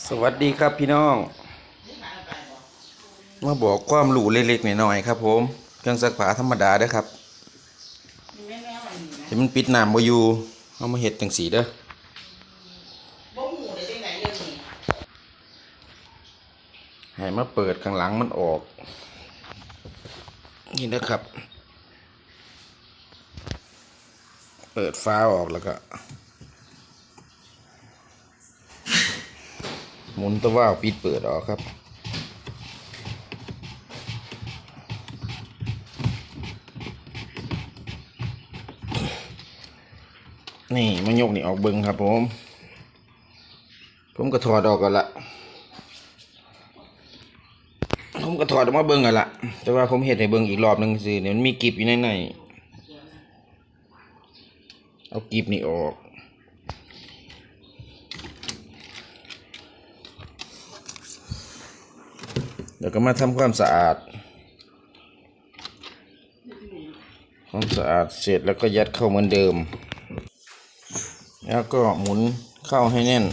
สวัสดีครับพี่น้อง มาบอกความรู้เล็กๆหน้อยๆครับ ผมเครื่องซักผ้าธรรมดาเด้อครับที่มันปิดน้ำบ่อยู่เอามาเฮ็ดจังสีเด้อบ่หูได้จังไดเรื่องนี้ให้มาเปิดข้างหลังมันออก นี่นะครับ เปิดฟ้าออกแล้วก็ หมุนตัวว่าวปิดเปิดออกครับ นี่มายกนี่ออกเบิงครับผม ผมก็ถอดออกกันละผมก็ถอดออกมาเบิ่งกันละแต่ว่าผมเห็ดให้เบิ่งอีกรอบหนึงสิเดี๋ยมันมีกิบอยู่ในในเอากิบนี่ออก ดี๋ยวก็มาทำความสะอาดความสะอาดเสร็จแล้วก็ยัดเข้าเหมือนเดิม แล้วก็หมุนเข้าให้แน่น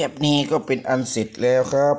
แบบนี้ก็เป็นอันเสร็จแล้วครับ